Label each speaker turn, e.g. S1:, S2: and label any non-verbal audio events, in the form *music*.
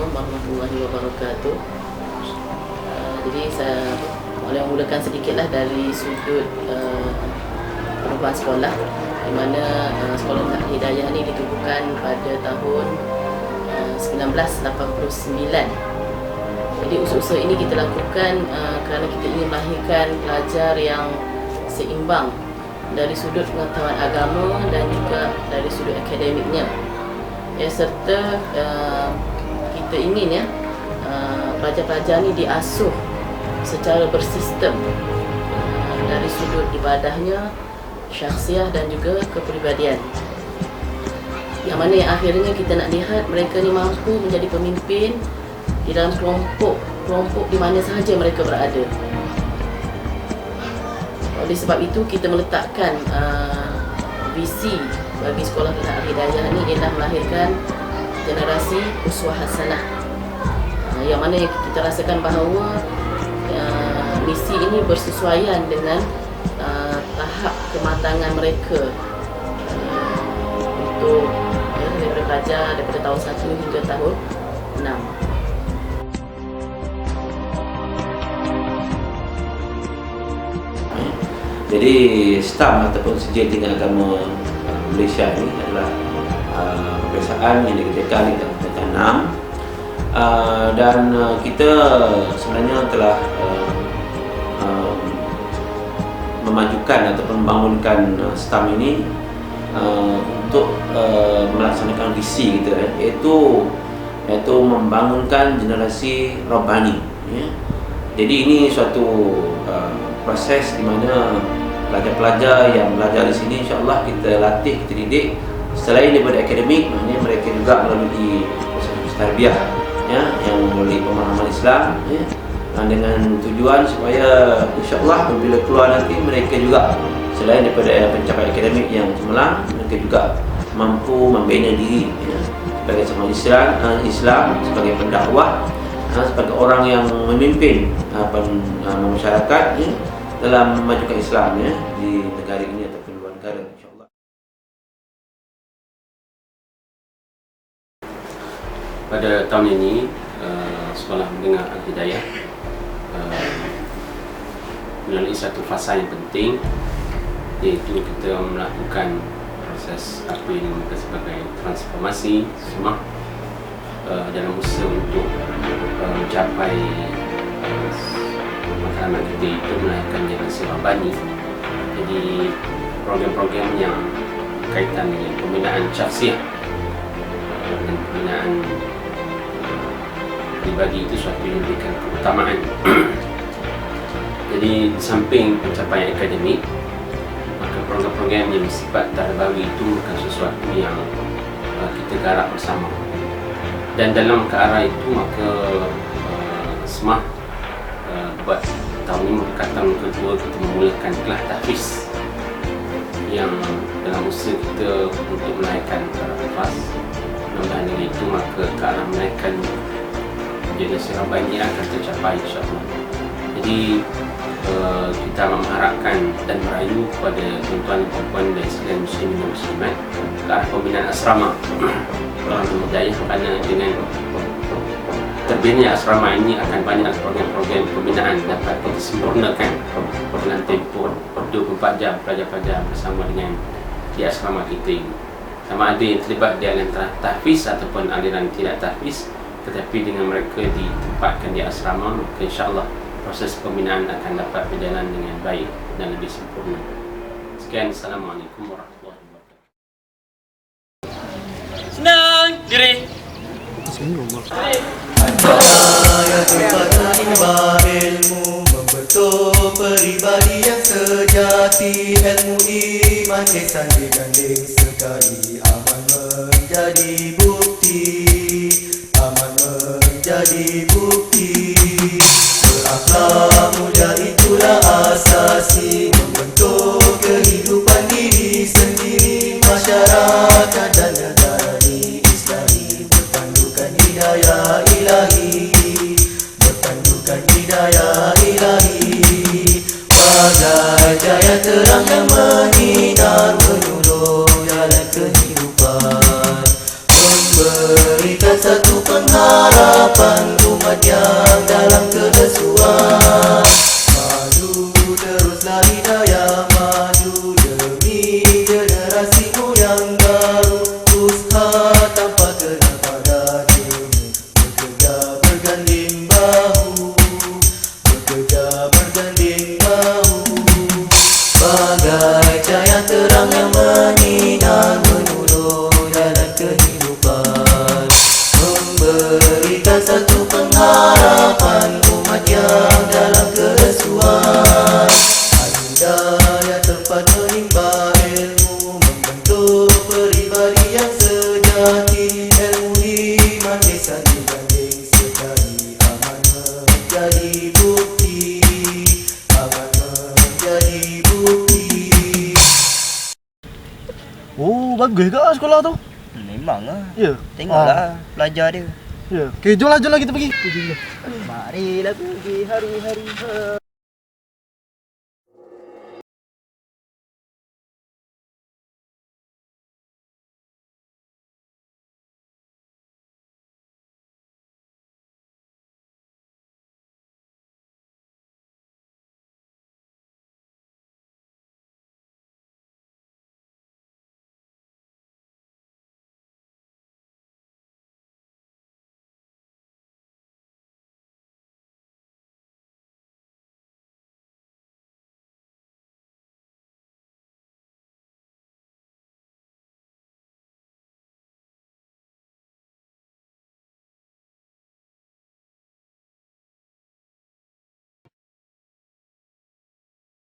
S1: Assalamualaikum warahmatullahi wabarakatuh. Uh, jadi saya boleh mulakan sedikitlah dari sudut uh, perubahan sekolah di mana uh, sekolah Tak Hidayah ni ditubuhkan pada tahun uh, 1989. Jadi usaha-usaha ini kita lakukan uh, kerana kita ingin melahirkan pelajar yang seimbang dari sudut pengetahuan agama dan juga dari sudut akademiknya. Ya serta uh, kita ingin ya uh, pelajar-pelajar ni diasuh secara bersistem uh, dari sudut ibadahnya, syakhsiah dan juga kepribadian. Yang mana yang akhirnya kita nak lihat mereka ni mampu menjadi pemimpin di dalam kelompok kelompok di mana sahaja mereka berada. Oleh sebab itu kita meletakkan uh, visi bagi sekolah Al Hidayah ni ialah melahirkan generasi uswah hasanah. Uh, yang mana kita rasakan bahawa uh, misi ini bersesuaian dengan uh, tahap kematangan mereka uh, untuk ya, daripada pelajar daripada tahun 1 hingga tahun 6.
S2: Jadi staf ataupun sijil tinggal agama uh, Malaysia ini adalah peperiksaan yang dikerjakan di tahun 6 uh, dan uh, kita sebenarnya telah uh, uh, memajukan ataupun membangunkan uh, staf ini uh, untuk uh, melaksanakan visi kita eh, iaitu iaitu membangunkan generasi robbani ya. Jadi ini suatu uh, proses di mana pelajar-pelajar yang belajar di sini insya-Allah kita latih, kita didik selain daripada akademik maknanya mereka juga melalui tarbiyah ya yang melalui pemahaman Islam ya dengan tujuan supaya insya-Allah apabila keluar nanti mereka juga selain daripada pencapaian akademik yang cemerlang mereka juga mampu membina diri ya, sebagai seorang Islam, uh, Islam sebagai pendakwah uh, sebagai orang yang memimpin uh, masyarakat ya, dalam memajukan Islam ya di negara ini
S3: Pada tahun ini uh, sekolah mendengar Al-Hidayah uh, melalui satu fasa yang penting iaitu kita melakukan proses apa yang dinamakan sebagai transformasi semua uh, dalam usaha untuk uh, mencapai matlamat kita itu melahirkan generasi Rabbani jadi program-program yang kaitan dengan pembinaan syakhsiah dan pembinaan pribadi itu suatu yang memberikan keutamaan. *clears throat* Jadi di samping pencapaian akademik maka program-program yang bersifat tarbawi itu bukan sesuatu yang uh, kita garap bersama. Dan dalam ke arah itu maka uh, semah buat tahun ini merupakan kedua kita memulakan kelas tahfiz yang dalam usaha kita untuk menaikkan para hafaz mudah-mudahan dengan itu maka ke arah menaikkan generasi Rabai ini akan tercapai insyaAllah. Jadi uh, kita mengharapkan dan merayu kepada tuan-tuan dan puan dan sekalian muslimin dan muslimat ke arah pembinaan asrama. Orang Hidayah kerana dengan terbina asrama ini akan banyak program-program pembinaan dapat disempurnakan dalam tempoh 24 jam pelajar-pelajar bersama dengan di asrama kita ini. Sama ada yang terlibat di aliran tahfiz ataupun aliran tidak tahfiz tetapi dengan mereka ditempatkan di asrama maka insyaAllah proses pembinaan akan dapat berjalan dengan baik dan lebih sempurna. Sekian. Assalamualaikum warahmatullahi wabarakatuh.
S4: Senang diri.
S5: Membentuk peribadi yang sejati Ilmu iman sekali Aman menjadi bukti hanya dalam
S4: ke bagus ke lah sekolah tu?
S6: Memang lah.
S4: Ya. Yeah.
S6: Tengoklah ah. pelajar dia.
S4: Ya. Yeah. Okay, jomlah jomlah kita pergi.
S6: Marilah pergi hari-hari.